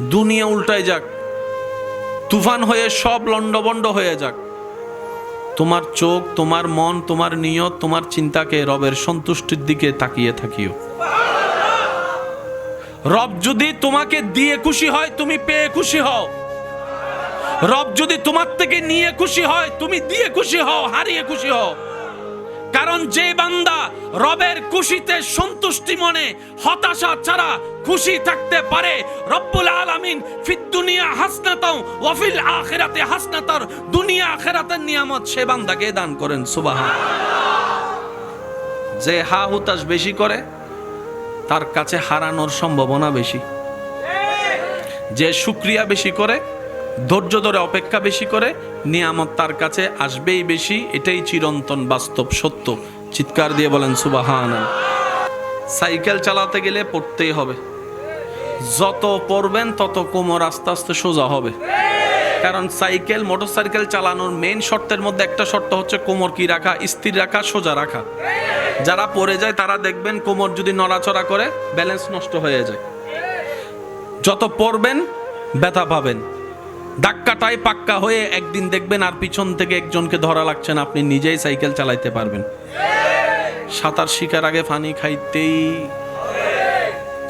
দুনিয়া উল্টায় যাক, তুফান হয়ে সব লণ্ডবণ্ড হয়ে যাক। তোমার চোখ, তোমার মন, তোমার নিয়ত, তোমার চিন্তাকে রবের সন্তুষ্টির দিকে তাকিয়ে থাকিও। রব যদি তোমাকে দিয়ে খুশি হয়, তুমি পেয়ে খুশি হও। রব যদি তোমার থেকে নিয়ে খুশি হয়, তুমি দিয়ে খুশি হও, হারিয়ে খুশি হও। কারণ যে বান্দা রবের খুশিতে সন্তুষ্টি মনে, হতাশা ছাড়া খুশি থাকতে পারে। রব্বুল আলামিন ফিদ দুনিয়া হাসনাতাও ওয়াফিল আখিরাতে হাসনাতার, দুনিয়া আখিরাতের নিয়ামত সে বান্দাকে দান করেন, সুবহান। যে হা হুতাশ বেশি করে, তার কাছে হারানোর সম্ভাবনা বেশি। যে শুক্রিয়া বেশি করে, ধৈর্য ধরে অপেক্ষা বেশি করে, নিয়ামত তার কাছে আসবেই বেশি, এটাই চিরন্তন বাস্তব সত্য। চিৎকার দিয়ে বলেন সুবাহান সাইকেল চালাতে গেলে পড়তেই হবে। যত পড়বেন, তত কোমর আস্তে আস্তে সোজা হবে। কারণ সাইকেল, মোটরসাইকেল চালানোর মেন শর্তের মধ্যে একটা শর্ত হচ্ছে কোমর কি রাখা, স্থির রাখা, সোজা রাখা। যারা পড়ে যায়, তারা দেখবেন কোমর যদি নড়াচড়া করে ব্যালেন্স নষ্ট হয়ে যায়। যত পড়বেন, ব্যথা পাবেন। ধাক্কাটাই পাক্কা হয়ে একদিন দেখবেন আর পিছন থেকে একজনকে ধরা লাগছে না, আপনি নিজেই সাইকেল চালাইতে পারবেন। সাঁতার শিকার আগে পানি খাইতেই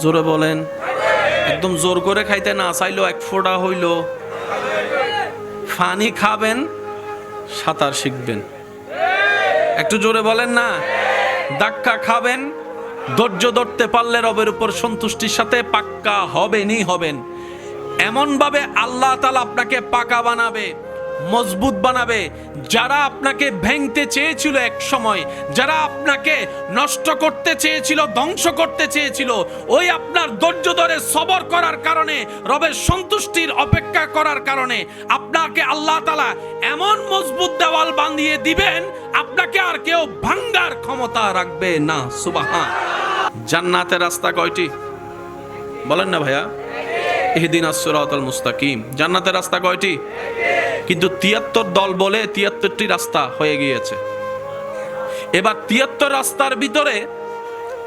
জোরে বলেন একদম জোর করে খাইতে না চাইলো এক ফোঁটা হইল। ফানি খাবেন, সাঁতার শিখবেন। একটু জোরে বলেন না? ধাক্কা খাবেন, ধৈর্য ধরতে পারলে রবের উপর সন্তুষ্টির সাথে পাক্কা হবেনই হবেন। এমনভাবে আল্লাহ তালা আপনাকে পাকা বানাবে। মজবুত বানাবে। যারা আপনাকে ভেঙতে চেয়েছিল এক সময়, যারা আপনাকে নষ্ট করতে চেয়েছিল, ধ্বংস করতে চেয়েছিল, ওই আপনার ধৈর্য ধরে সবর করার কারণে, রবের সন্তুষ্টির অপেক্ষা করার কারণে আপনাকে আল্লাহ তালা এমন মজবুত দেওয়াল বাঁধিয়ে দিবেন, আপনাকে আর কেউ ভাঙ্গার ক্ষমতা রাখবে না। সুবাহা জান্নাতের রাস্তা কয়টি? বলেন না ভাইয়া। এহদিন আসরাতাল মুস্তাকিম। জান্নাতের রাস্তা কয়টি? কিন্তু তিয়াত্তর দল বলে তিয়াত্তরটি রাস্তা হয়ে গিয়েছে। এবার তিয়াত্তর রাস্তার ভিতরে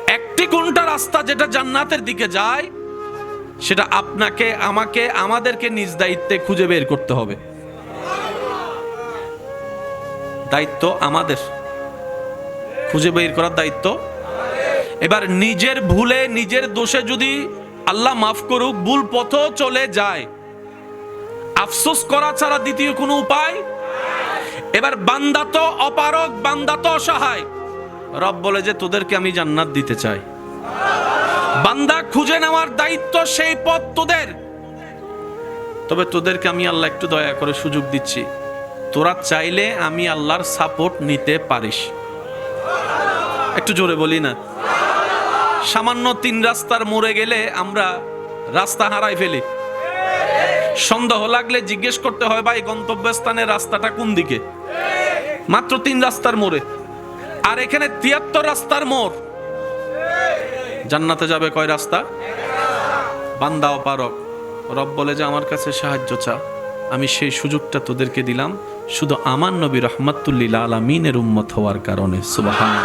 একটি কোনটা রাস্তা যেটা জান্নাতের দিকে যায়, সেটা আপনাকে, আমাকে, আমাদেরকে নিজ দায়িত্বে খুঁজে বের করতে হবে। দায়িত্ব আমাদের। খুঁজে বের করার দায়িত্ব এবার নিজের ভুলে, নিজের দোষে যদি আল্লাহ মাফ করুক, ভুল পথ চলে যায়। আফসোস করা ছাড়া দ্বিতীয় কোনো উপায়? এবার বান্দা তো অপারক বান্দা তো অসহায়। রব বলে যে, তোদেরকে আমি জান্নাত দিতে চাই। বান্দা খুঁজে নেওয়ার দায়িত্ব সেই পথ তোদের। তবে তোদেরকে আমি আল্লাহ একটু দয়া করে সুযোগ দিচ্ছি। তোরা চাইলে আমি আল্লাহর সাপোর্ট নিতে পারিস। একটু জোরে বলি না। সামান্য তিন রাস্তার মোড়ে গেলে আমরা রাস্তা হারাই ফেলি। সন্দেহ লাগলে জিজ্ঞেস করতে হয়, ভাই গন্তব্যস্থানের রাস্তাটা কোন দিকে? মাত্র তিন রাস্তার মোড়ে। আর এখানে তিয়াত্তর রাস্তার মোড়। জান্নাতে যাবে কয় রাস্তা? বান্দা অপারক রব বলে যে, আমার কাছে সাহায্য চা। আমি সেই সুযোগটা তোদেরকে দিলাম। শুধু আমার নবী রহমাতুল্লিল আলমিনের উম্মত হওয়ার কারণে। সুবাহান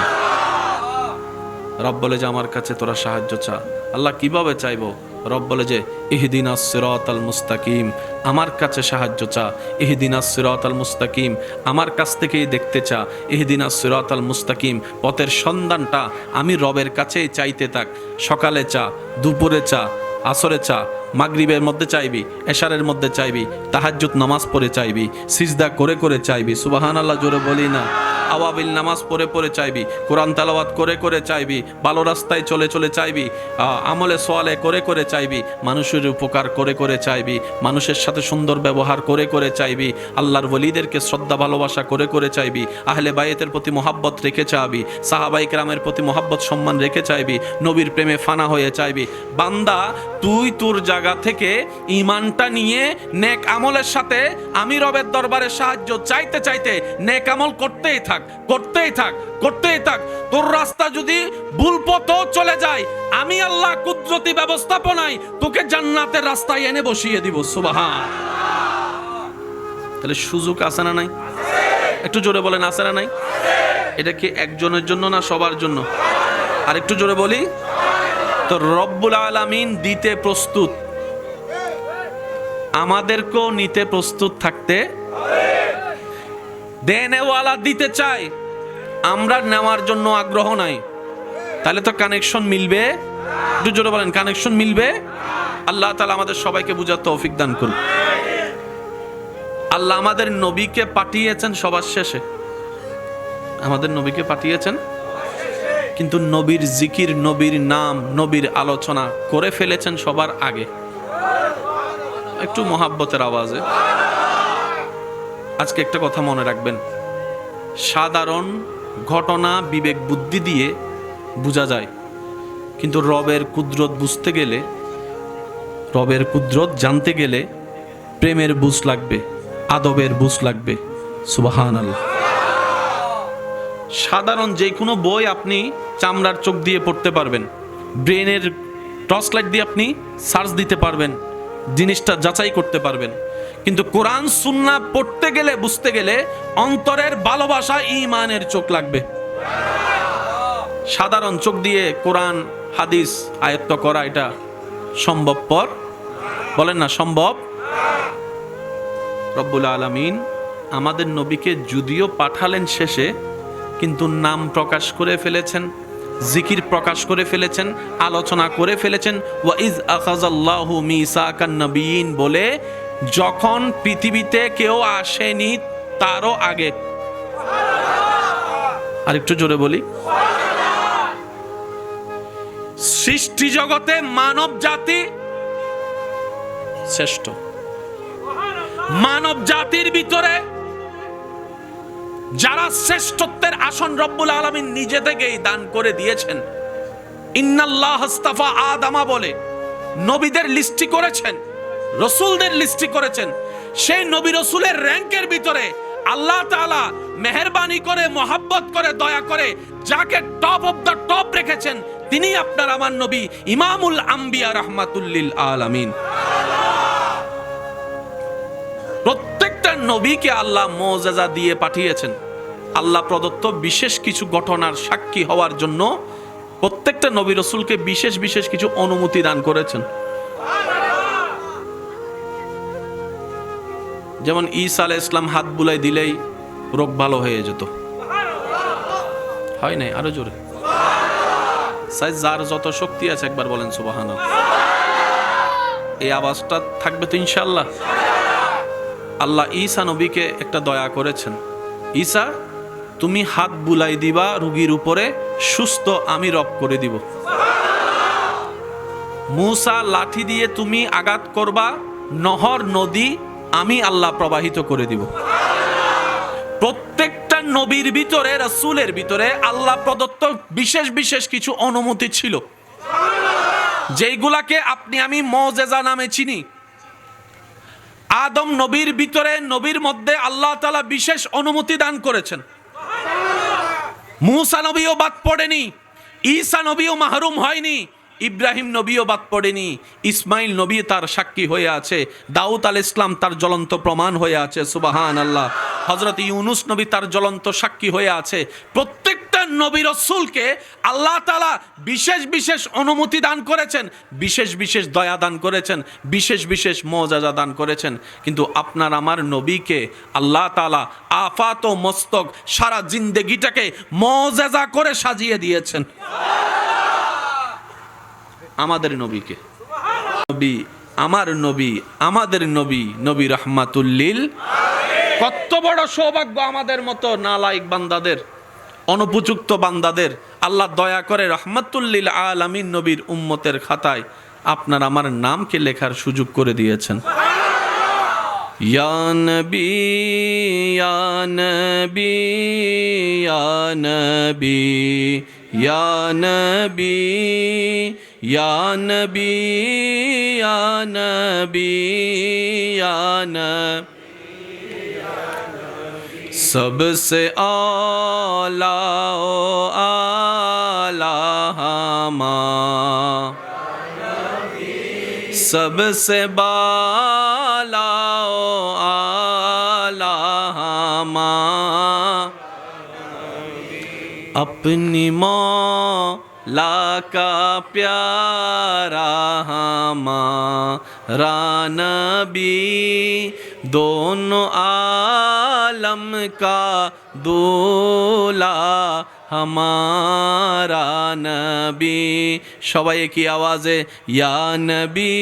রব বলে যে, আমার কাছে তোরা সাহায্য চা। আল্লাহ কীভাবে চাইব? রব বলে যে ইহদিন সিরাত আল মুস্তাকিম, আমার কাছে সাহায্য চা। ইহদিন সিরাত আল মুস্তাকিম, আমার কাছ থেকেই দেখতে চা। ইহদিন সিরাত আল মুস্তাকিম, পথের সন্ধানটা আমি রবের কাছেই চাইতে থাক। সকালে চা, দুপুরে চা, আসরে চা, মাগরিবের মধ্যে চাইবি, এশারের মধ্যে চাইবি, তাহাজ্জুদ নামাজ পড়ে চাইবি, সিজদা করে করে চাইবি। সুবাহান আল্লাহ জোরে বলি না। আওয়াবিল নামাজ পড়ে পড়ে চাইবি, কোরআন তালাওয়াত করে করে চাইবি, ভালো রাস্তায় চলে চলে চাইবি আমলে সোয়ালে করে করে চাইবি, মানুষের উপকার করে করে চাইবি, মানুষের সাথে সুন্দর ব্যবহার করে করে চাইবি, আল্লাহর ওলিদেরকে শ্রদ্ধা, ভালোবাসা করে করে চাইবি, আহলে বায়েতের প্রতি মোহাব্বত রেখে চাইবি, সাহাবাই কেরামের প্রতি মোহাব্বত, সম্মান রেখে চাইবি, নবীর প্রেমে ফানা হয়ে চাইবি। বান্দা, তুই তোর জায়গা থেকে ইমানটা নিয়ে নেক আমলের সাথে আমি রবের দরবারে সাহায্য চাইতে চাইতে নেক আমল করতেই থাক। করতেই থাক করতেই থাক। তোর রাস্তা যদি ভুল পথও চলে যায়, আমি আল্লাহ কুদরতি ব্যবস্থাপনায় তোকে জান্নাতের রাস্তায় এনে বসিয়ে দিব, সুবাহান। তাহলে সুযোগ আছে না নাই? একটু জোরে বলেন, আছে না নাই? এটা কি একজনের জন্য না সবার জন্য? আর একটু জোরে বলি। তো রব্বুল আলামিন দিতে প্রস্তুত। আমাদেরকেও নিতে প্রস্তুত থাকতে দেনেওয়ালা দিতে চায়, আমরা নেওয়ার জন্য আগ্রহ নাই। তাহলে তো কানেকশন মিলবে? জোরে বলেন কানেকশন মিলবে? আল্লাহ তালা আমাদের সবাইকে বুঝার তৌফিক দান করুন। আল্লাহ আমাদের নবীকে পাঠিয়েছেন সবার শেষে। আমাদের নবীকে পাঠিয়েছেন। কিন্তু নবীর জিকির, নবীর নাম, নবীর আলোচনা করে ফেলেছেন সবার আগে। একটু মহাব্বতের আওয়াজে। আজকে একটা কথা মনে রাখবেন। সাধারণ ঘটনা বিবেক বুদ্ধি দিয়ে বোঝা যায়। কিন্তু রবের কুদরত বুঝতে গেলে, রবের কুদরত জানতে গেলে প্রেমের বুঝ লাগবে, আদবের বুঝ লাগবে। সুবাহান আল্লাহ সাধারণ যে কোনো বই আপনি চামড়ার চোখ দিয়ে পড়তে পারবেন। ব্রেনের টর্চ লাইট দিয়ে আপনি সার্চ দিতে পারবেন। জিনিসটা যাচাই করতে পারবেন। কিন্তু কোরআন, সুন্না পড়তে গেলে, বুঝতে গেলে অন্তরের ভালোবাসা ইমানের চোখ লাগবে। সাধারণ চোখ দিয়ে কোরআন, হাদিস আয়ত্ত করা এটা সম্ভবপর? বলেন না, সম্ভব? রব্বুল আলামিন আমাদের নবীকে যদিও পাঠালেন শেষে, কিন্তু নাম প্রকাশ করে ফেলেছেন, জিকির প্রকাশ করে ফেলেছেন, আলোচনা করে ফেলেছেন ওয়াইজ আখাজাল্লাহু মিসাকান নবীন বলে যখন পৃথিবীতে কেউ আসেনি, তারও আগে। আরেকটু জোরে বলি। সৃষ্টি জগতে মানব জাতি শ্রেষ্ঠ। মানব জাতির ভিতরে যারা শ্রেষ্ঠত্বের আসন রব্বুল আলমিন নিজে থেকেই দান করে দিয়েছেন, ইন্নাল্লাহ আদামা বলে নবীদের লিস্টি করেছেন। রসুলদের লিস্টি করেছেন। সেই নবী রসুলের র্যাঙ্কের ভিতরে আল্লাহ তাআলা মেহেরবানি করে, মোহাব্বত করে, দয়া করে যাকে টপ অফ দ্য টপ রেখেছেন, তিনি আপনার আমার নবী ইমামুল আম্বিয়া রহমাতুল্লিল আলামিন। প্রত্যেকটা নবীকে আল্লাহ মোজাজা দিয়ে পাঠিয়েছেন। আল্লাহ প্রদত্ত বিশেষ কিছু ঘটনার সাক্ষী হওয়ার জন্য প্রত্যেকটা নবী রসুলকে বিশেষ বিশেষ কিছু অনুমতি দান করেছেন। যেমন ঈসা আলাহ ইসলাম হাত বুলাই দিলেই রোগ ভালো হয়ে যেত। হয় নাই? আরও জোরে। সাইজ যার যত শক্তি আছে একবার বলেন সুবাহান এই আওয়াজটা থাকবে তো ইনশাল্লাহ আল্লাহ ঈসা নবীকে একটা দয়া করেছেন। ঈসা, তুমি হাত বুলাই দিবা, রুগীর উপরে সুস্থ আমি রব করে দিব। মূসা লাঠি দিয়ে তুমি আঘাত করবা, নহর, নদী আমি আল্লাহ প্রবাহিত করে দিব। প্রত্যেকটা নবীর ভিতরে, রসুলের ভিতরে আল্লাহ প্রদত্ত বিশেষ বিশেষ কিছু অনুমতি ছিল। যেইগুলাকে আপনি আমি মজেজা নামে চিনি। আদম নবীর ভিতরে, নবীর মধ্যে আল্লাহ তালা বিশেষ অনুমতি দান করেছেন। মুসা নবীও বাদ পড়েনি, ঈসা নবীও মাহরুম হয়নি ইব্রাহিম নবীও বাদ পড়েনি, ইসমাইল নবী তার সাক্ষী হয়ে আছে, দাউদ আল ইসলাম তার জ্বলন্ত প্রমাণ হয়ে আছে সুবাহান আল্লাহ হজরত ইউনুস নবী তার জ্বলন্ত সাক্ষী হয়ে আছে। প্রত্যেকটা নবী রসুলকে আল্লাহ তালা বিশেষ বিশেষ অনুমতি দান করেছেন, বিশেষ বিশেষ দয়া দান করেছেন, বিশেষ বিশেষ মজাজা দান করেছেন। কিন্তু আপনার আমার নবীকে আল্লাহ তালা আফাত মস্তক সারা জিন্দেগিটাকে মজাজা করে সাজিয়ে দিয়েছেন। আমাদের নবীকে। নবী আমার নবী, আমাদের নবী নবী রহমাতুল্লিল। কত বড় সৌভাগ্য আমাদের মতো নালাইক বান্দাদের, অনুপযুক্ত বান্দাদের। আল্লাহ দয়া করে রহমাতুল্লিল আলামিন নবীর উম্মতের খাতায় আপনার আমার নামকে লেখার সুযোগ করে দিয়েছেন। নবী یا نبی یا نبی یا نبی۔ سب سے اعلیٰ او اعلیٰ ہماں سب سے بالا، او آلہ ہماں اپنی ماں का प्यारा हमा रानबी दोनों आलम का दूला हमारा नबी সবাই কি আওয়াজে ইয়া নবী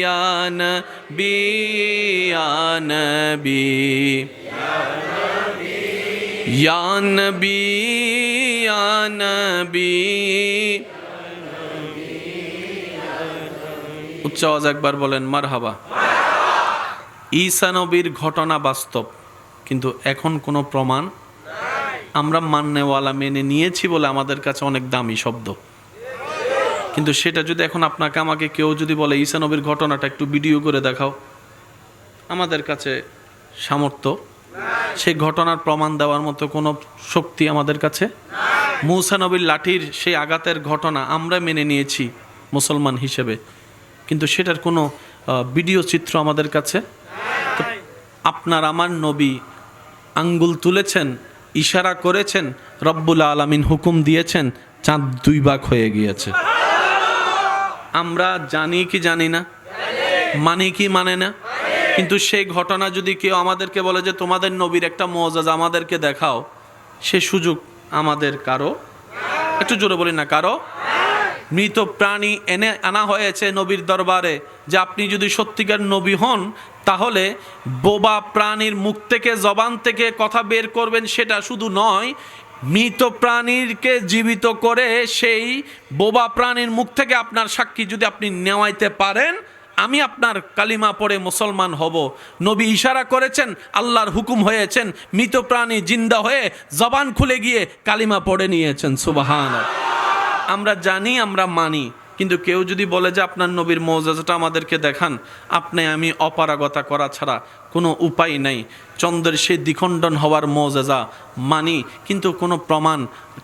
ইয়া নবী ইয়া নবী ইয়া নবী ইয়া নবী। উচ্চ আওয়াজ একবার বলেন, মারহাবা। ঈসা নবীর ঘটনা বাস্তব, কিন্তু এখন কোনো প্রমাণ আমরা মান্যওয়ালা মেনে নিয়েছি বলে আমাদের কাছে অনেক দামি শব্দ। কিন্তু সেটা যদি এখন আপনাকে, আমাকে কেউ যদি বলে, ঈসা নবীর ঘটনাটা একটু ভিডিও করে দেখাও। আমাদের কাছে সামর্থ্য সেই ঘটনার প্রমাণ দেওয়ার মতো কোনো শক্তি আমাদের কাছে মৌসা নবীর লাঠির সেই আঘাতের ঘটনা আমরা মেনে নিয়েছি মুসলমান হিসেবে। কিন্তু সেটার কোনো ভিডিও চিত্র আমাদের কাছে? আপনার আমার নবী আঙ্গুল তুলেছেন, ইশারা করেছেন, রব্বুল আলামিন হুকুম দিয়েছেন, চাঁদ দুই ভাগ হয়ে গিয়েছে। আমরা জানি কি জানি না? মানি কি মানে না? কিন্তু সেই ঘটনা যদি কেউ আমাদেরকে বলে যে তোমাদের নবীর একটা মজাজ আমাদেরকে দেখাও, সে সুযোগ আমাদের কারও? একটু জোরে বলি না, কারও? মৃত প্রাণী এনে আনা হয়েছে নবীর দরবারে যে আপনি যদি সত্যিকার নবী হন, তাহলে বোবা প্রাণীর মুখ থেকে, জবান থেকে কথা বের করবেন সেটা শুধু নয়, মৃত প্রাণীরকে জীবিত করে সেই বোবা প্রাণীর মুখ থেকে আপনার সাক্ষী যদি আপনি নেওয়াইতে পারেন আমি আপনার কালিমা পড়ে মুসলমান হব। নবী ইশারা করেছেন, আল্লাহর হুকুম হয়েছেন, মৃত প্রাণী জিন্দা হয়ে জবান খুলে গিয়ে কালিমা পড়ে নিয়েছেন সুবাহান আমরা জানি, আমরা মানি, কিন্তু কেউ যদি বলে যে আপনার নবীর মৌজাজাটা আমাদেরকে দেখান, আপনি আমি অপারগতা করা ছাড়া কোনো উপায় নাই। চন্দ্রের সেই দ্বিখণ্ডন হওয়ার মৌজাজা মানি, কিন্তু কোনো প্রমাণ,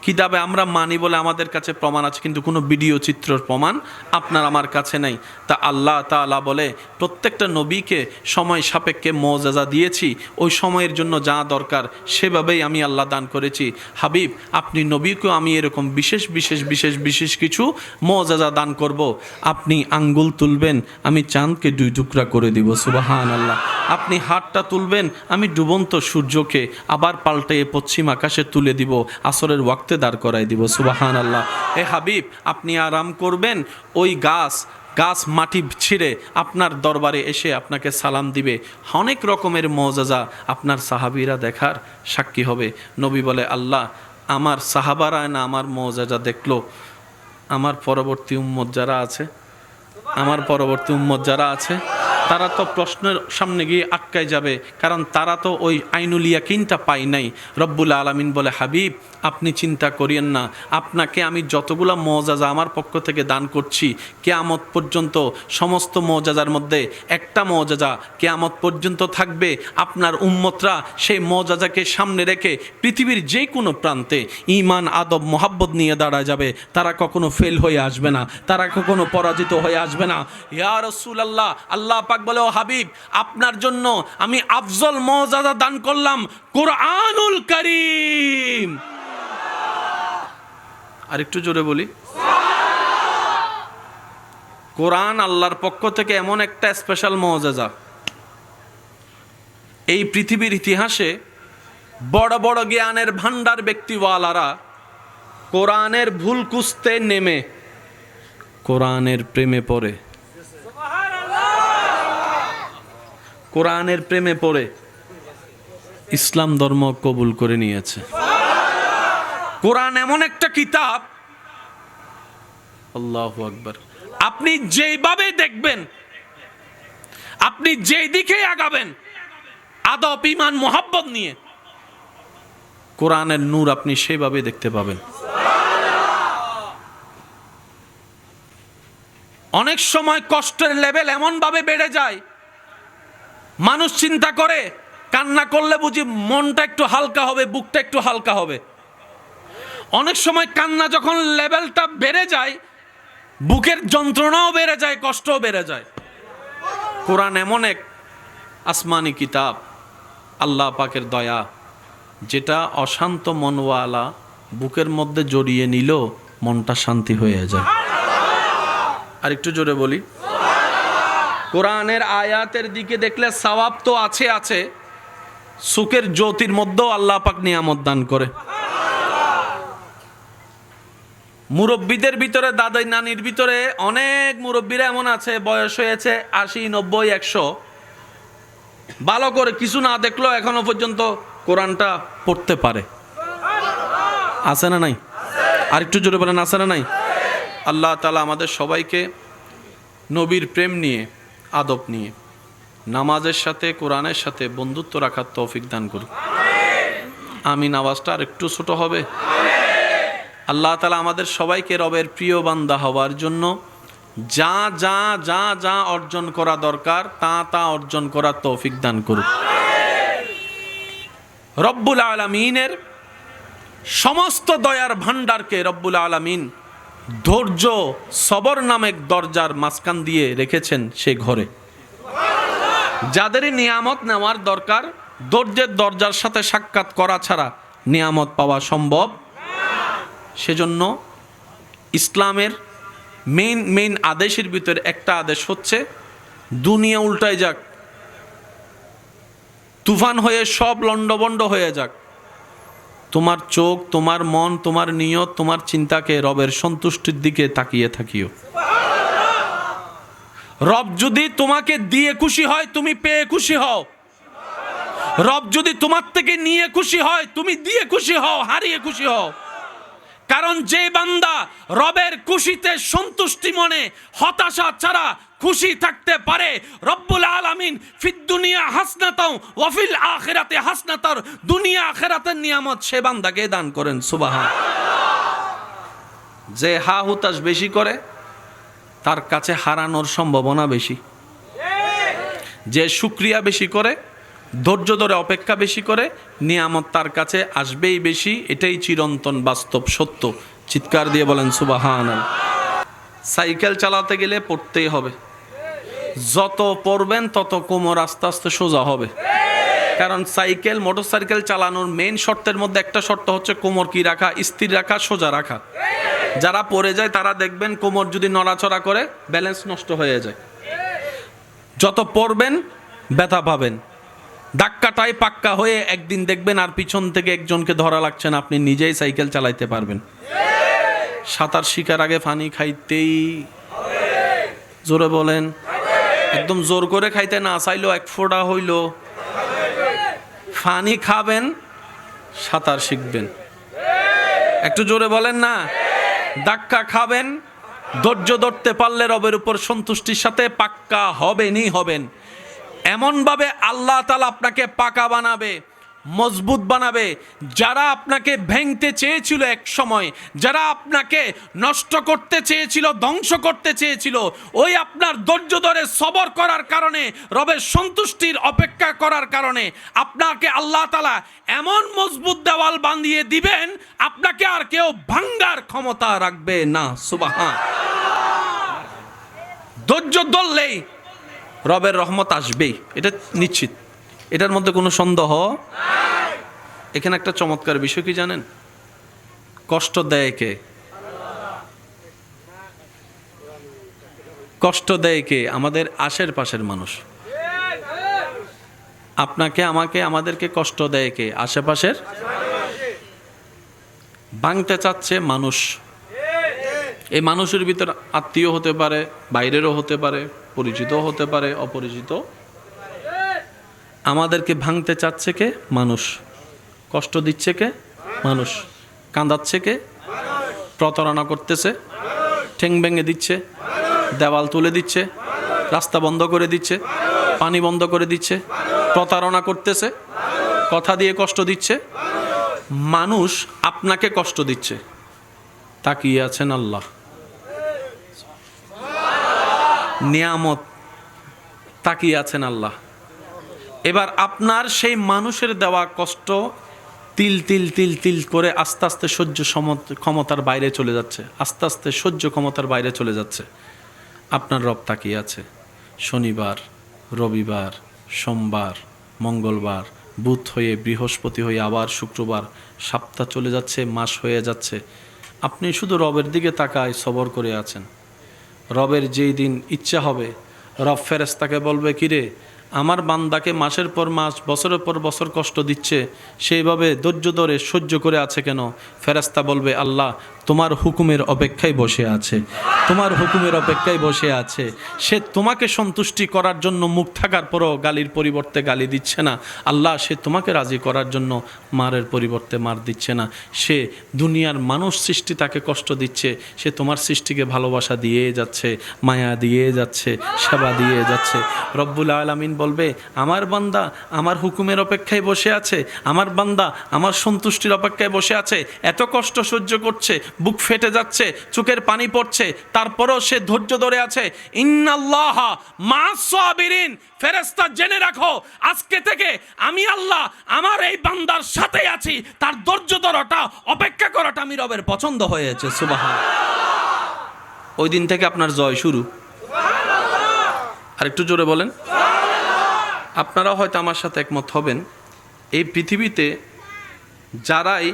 কিতাবে আমরা মানি বলে আমাদের কাছে প্রমাণ আছে, কিন্তু কোনো ভিডিও চিত্রর প্রমাণ আপনার আমার কাছে নাই। তা আল্লাহ তাআলা বলে, প্রত্যেকটা নবীকে সময় সাপেক্ষে মৌজাজা দিয়েছি, ওই সময়ের জন্য যা দরকার সেভাবেই আমি আল্লাহ দান করেছি। হাবিব, আপনি নবীকেও আমি এরকম বিশেষ বিশেষ বিশেষ বিশেষ কিছু মৌজাজা দান করব। আপনি আঙ্গুল তুলবেন, আমি চাঁদকে দুই টুকরা করে দিব সুবাহান আল্লাহ আপনি হাতটা তুলবেন, আমি ডুবন্ত সূর্যকে আবার পাল্টে পশ্চিম আকাশে তুলে দিব, আসরের ওয়াক্তে দাঁড় করাই দিব সুবাহান আল্লাহ এ হাবিব, আপনি আরাম করবেন, ওই গাছ গাছ মাটি ছিঁড়ে আপনার দরবারে এসে আপনাকে সালাম দিবে। অনেক রকমের মজাজা আপনার সাহাবিরা দেখার সাক্ষী হবে। নবী বলে, আল্লাহ, আমার সাহাবারা না আমার মজাজা দেখল? আমার পরবর্তী উম্মত যারা আছে? আমার পরবর্তী উম্মত যারা আছে? তারা তো প্রশ্নের সামনে গিয়ে আটকায় যাবে, কারণ তারা তো ওই আইনুল ইয়াকিনটা পাই নাই। রব্বুল আলামিন বলে, হাবিব, আপনি চিন্তা করিয়েন না। আপনাকে আমি যতগুলো মজাজা আমার পক্ষ থেকে দান করছি, কেয়ামত পর্যন্ত সমস্ত মজাজার মধ্যে একটা মজাজা কেয়ামত পর্যন্ত থাকবে। আপনার উম্মতরা সেই মজাজাকে সামনে রেখে পৃথিবীর যে কোনো প্রান্তে ইমান আদব, মোহাব্বত নিয়ে দাঁড়া যাবে। তারা কখনো ফেল হয়ে আসবে না। তারা কখনো পরাজিত হয়ে আসবে না। ইয়া রসুল আল্লাহ আল্লাহ পাক বলে, ও হাবিব, আপনার জন্য আমি আফজল মজাদা দান করলাম কোরআনুল করিম। আর একটু জোরে বলি। কোরআন আল্লাহর পক্ষ থেকে এমন একটা স্পেশাল মজাজা এই পৃথিবীর ইতিহাসে বড় বড় জ্ঞানের ভান্ডার ব্যক্তিওয়ালারা কোরআনের ভুল কুস্তে নেমে কোরআনের প্রেমে পড়ে। কোরআনের প্রেমে পড়ে। ইসলাম ধর্ম কবুল করে নিয়েছে। কোরআন এমন একটা কিতাব। আল্লাহ আকবর। আপনি যেইভাবে দেখবেন, আপনি যেই দিকে আগাবেন, আদব ইমান মোহাব্বত নিয়ে কোরআনের নূর আপনি সেইভাবে দেখতে পাবেন। অনেক সময় কষ্টের লেভেল এমনভাবে বেড়ে যায় মানুষ চিন্তা করে, কান্না করলে বুঝি মনটা একটু হালকা হবে, বুকটা একটু হালকা হবে। অনেক সময় কান্না যখন লেভেলটা বেড়ে যায়, বুকের যন্ত্রণাও বেড়ে যায়, কষ্টও বেড়ে যায়। কোরআন এমন এক আসমানি কিতাব, আল্লাহ পাকের দয়া, যেটা অশান্ত মনওয়ালা বুকের মধ্যে জড়িয়ে নিল মনটা শান্তি হয়ে যায়। আর একটু জোরে বলি কোরআনের আয়াতের দিকে দেখলে সওয়াব তো আছে আছে, সুখের জ্যোতির মধ্যেও আল্লাহ পাক নিয়ামত দান করে। মুরব্বীদের ভিতরে, দাদাই নানির ভিতরে অনেক মুরব্বীরা এমন আছে, বয়স হয়েছে আশি, নব্বই, একশো। ভালো করে কিছু না দেখল এখনও পর্যন্ত কোরআনটা পড়তে পারে। আছে না নাই? আরেকটু জোরে বলেন, আছে না নাই? আল্লাহ তালা আমাদের সবাইকে নবীর প্রেম নিয়ে আদব নিয়ে। নামাজের সাথে, কোরআনের সাথে বন্ধুত্ব রাখার তৌফিক দান করুন। আমি নামাজটা আর একটু ছোট হবে। আল্লাহ তালা আমাদের সবাইকে রবের প্রিয় বান্দা হওয়ার জন্য যা যা যা যা অর্জন করা দরকার, তা তা অর্জন করার তৌফিক দান করুক রব্বুল আলমিনের সমস্ত দয়ার ভাণ্ডারকে রব্বুল আলমিন ধৈর্য সবর নামেক দরজার মাঝখান দিয়ে রেখেছেন সে ঘরে। যাদেরই নিয়ামত নেওয়ার দরকার, ধৈর্যের দরজার সাথে সাক্ষাৎ করা ছাড়া নিয়ামত পাওয়া সম্ভব। সেজন্য ইসলামের মেইন মেইন আদেশের ভিতরে একটা আদেশ হচ্ছে, দুনিয়া উল্টায় যাক, তুফান হয়ে সব লণ্ডবণ্ড হয়ে যাক। তোমার চোখ, তোমার মন, তোমার নিয়ত, তোমার চিন্তাকে রবের সন্তুষ্টির দিকে তাকিয়ে থাকিও। রব যদি তোমাকে দিয়ে খুশি হয়, তুমি পেয়ে খুশি হও। রব যদি তোমার থেকে নিয়ে খুশি হয়, তুমি দিয়ে খুশি হও, হারিয়ে খুশি হও। কারণ যে বান্দা রবের খুশিতে সন্তুষ্টি মনে, হতাশা ছাড়া খুশি থাকতে পারে। রব্বুল আলামিন ফিদ দুনিয়া হাসনাতাও ওয়াফিল আখিরাতে হাসনাতার, দুনিয়া আখিরাতের নিয়ামত সে বান্দাকে দান করেন সুবাহা যে হা হুতাশ বেশি করে, তার কাছে হারানোর সম্ভাবনা বেশি। যে শুক্রিয়া বেশি করে ধৈর্য ধরে অপেক্ষা বেশি করে, নিয়ামত তার কাছে আসবেই বেশি, এটাই চিরন্তন বাস্তব সত্য। চিৎকার দিয়ে বলেন সুবাহান সাইকেল চালাতে গেলে পড়তেই হবে। যত পড়বেন, তত কোমর আস্তে আস্তে সোজা হবে। কারণ সাইকেল মোটর সাইকেল চালানোর মেন শর্তের মধ্যে একটা শর্ত হচ্ছে কোমর কি রাখা, স্থির রাখা, সোজা রাখা। যারা পড়ে যায়, তারা দেখবেন কোমর যদি নড়াচড়া করে ব্যালেন্স নষ্ট হয়ে যায়। যত পড়বেন, ব্যথা পাবেন। ধাক্কাটাই পাক্কা হয়ে একদিন দেখবেন আর পিছন থেকে একজনকে ধরা লাগছে না, আপনি নিজেই সাইকেল চালাইতে পারবেন। সাঁতার শিকার আগে ফানি খাইতেই জোরে বলেন। একদম জোর করে খাইতে না চাইলো এক ফোঁটা হইল। ফানি খাবেন, সাঁতার শিখবেন। একটু জোরে বলেন না? ধাক্কা খাবেন, ধৈর্য ধরতে পারলে রবের উপর সন্তুষ্টির সাথে পাক্কা হবেনই হবেন। এমনভাবে আল্লাহ তালা আপনাকে পাকা বানাবে, মজবুত বানাবে, যারা আপনাকে ভেঙতে চেয়েছিল এক সময়, যারা আপনাকে নষ্ট করতে চেয়েছিল, ধ্বংস করতে চেয়েছিল, ওই আপনার ধৈর্য ধরে সবর করার কারণে, রবের সন্তুষ্টির অপেক্ষা করার কারণে আপনাকে আল্লাহ তালা এমন মজবুত দেওয়াল বাঁধিয়ে দিবেন, আপনাকে আর কেউ ভাঙ্গার ক্ষমতা রাখবে না সুবাহা ধৈর্য ধরলেই রবের রহমত আসবেই, এটা নিশ্চিত। এটার মধ্যে কোনো সন্দেহ? এখানে একটা চমৎকার বিষয় কি জানেন? কষ্ট দেয় কে? কষ্ট দেয় কে? আমাদের আশের পাশের মানুষ। আপনাকে, আমাকে, আমাদেরকে কষ্ট দেয় কে? আশেপাশের? ভাঙতে চাচ্ছে মানুষ। এই মানুষের ভিতর আত্মীয় হতে পারে, বাইরেরও হতে পারে। পরিচিত হতে পারে, অপরিচিত? আমাদেরকে ভাঙতে চাচ্ছে কে? মানুষ। কষ্ট দিচ্ছে কে? মানুষ। কাঁদাচ্ছে কে? প্রতারণা করতেছে। ঠেং ভেঙে দিচ্ছে। দেওয়াল তুলে দিচ্ছে। রাস্তা বন্ধ করে দিচ্ছে। পানি বন্ধ করে দিচ্ছে। প্রতারণা করতেছে। কথা দিয়ে কষ্ট দিচ্ছে। মানুষ আপনাকে কষ্ট দিচ্ছে। তাকিয়ে আছেন আল্লাহ। নিয়ামত তাকিয়ে আছেন আল্লাহ। এবার আপনার সেই মানুষের দেওয়া কষ্ট তিল তিল তিল তিল করে আস্তে আস্তে সহ্য ক্ষমতার বাইরে চলে যাচ্ছে। আস্তে আস্তে সহ্য ক্ষমতার বাইরে চলে যাচ্ছে। আপনার রব তাকিয়ে আছে। শনিবার, রবিবার, সোমবার, মঙ্গলবার, বুধ হয়ে, বৃহস্পতি হয়ে, আবার শুক্রবার, সপ্তাহ চলে যাচ্ছে, মাস হয়ে যাচ্ছে। আপনি শুধু রবের দিকে তাকায় সবর করে আছেন। রবের যেই দিন ইচ্ছা হবে রব ফেরেস্তাকে বলবে কিরে আমার বান্দাকে মাসের পর মাস, বছরের পর বছর কষ্ট দিচ্ছে, সেইভাবে ধৈর্য ধরে সহ্য করে আছে কেন? ফেরেস্তা বলবে, আল্লাহ, তোমার হুকুমের অপেক্ষায় বসে আছে। তোমার হুকুমের অপেক্ষায় বসে আছে। সে তোমাকে সন্তুষ্টি করার জন্য মুখ থাকার পরও গালির পরিবর্তে গালি দিচ্ছে না। আল্লাহ, সে তোমাকে রাজি করার জন্য মারের পরিবর্তে মার দিচ্ছে না। সে দুনিয়ার মানুষ সৃষ্টি তাকে কষ্ট দিচ্ছে। সে তোমার সৃষ্টিকে ভালোবাসা দিয়ে যাচ্ছে, মায়া দিয়ে যাচ্ছে, সেবা দিয়ে যাচ্ছে। রব্বুল আলমিন বলবে, আমার বান্দা আমার হুকুমের অপেক্ষায় বসে আছে, আমার বান্দা আমার সন্তুষ্টির অপেক্ষায় বসে আছে, এত কষ্ট সহ্য করছে, বুক ফেটে যাচ্ছে, চোখের পানি পড়ছে, তারপরও সে ধৈর্য ধরে আছে ফেরেস্তা জেনে রাখো, আজকে থেকে আমি আল্লাহ আমার এই বান্দার সাথে আছি, তার ধৈর্য ধরাটা, অপেক্ষা করাটা আমি রবের পছন্দ হয়েছে সুবাহান ওই দিন থেকে আপনার জয় শুরু। আর একটু জোরে বলেন। আপনারা হয়তো আমার সাথে একমত হবেন, এই পৃথিবীতে যারাই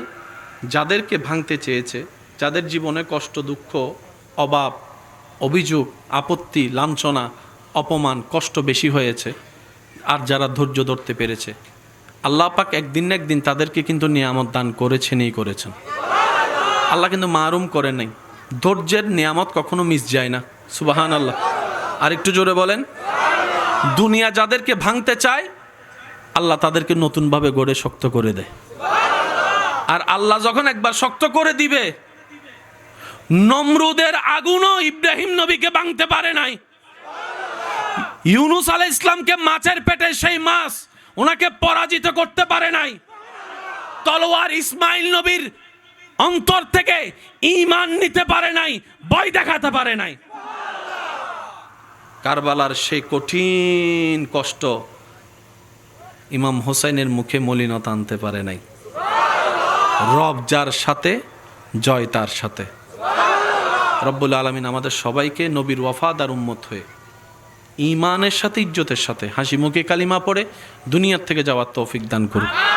যাদেরকে ভাঙতে চেয়েছে, যাদের জীবনে কষ্ট, দুঃখ, অভাব, অভিযোগ, আপত্তি, লাঞ্ছনা, অপমান, কষ্ট বেশি হয়েছে আর যারা ধৈর্য ধরতে পেরেছে, আল্লাহ পাক একদিন না একদিন তাদেরকে কিন্তু নিয়ামত দান করেছেনই করেছেন। আল্লাহ কিন্তু মারুম করে নাই। ধৈর্যের নিয়ামত কখনো মিস যায় না। সুবাহান আল্লাহ আর একটু জোরে বলেন। দুনিয়া যাদেরকে ভাঙতে চায়, আল্লাহ তাদেরকে নতুনভাবে গড়ে শক্ত করে দেয়। আর আল্লাহ যখন একবার শক্ত করে দিবে, নমরুদের আগুনও ইব্রাহিম নবীকে ভাঙতে পারে নাই। ইউনুস আলাহ ইসলামকে মাছের পেটে সেই মাছ ওনাকে পরাজিত করতে পারে নাই। তলোয়ার ইসমাইল নবীর অন্তর থেকে ইমান নিতে পারে নাই, ভয় দেখাতে পারে নাই। কারবালার সেই কঠিন কষ্ট ইমাম হোসাইনের মুখে মলিনতা আনতে পারে নাই। রব যার সাথে, জয় তার সাথে। রব্বুল আলমিন আমাদের সবাইকে নবীর ওয়াফাদার উম্মত হয়ে ইমানের সাথে, ইজ্জতের সাথে, হাসি মুখে কালিমা পড়ে দুনিয়ার থেকে যাওয়ার তৌফিক দান করুক।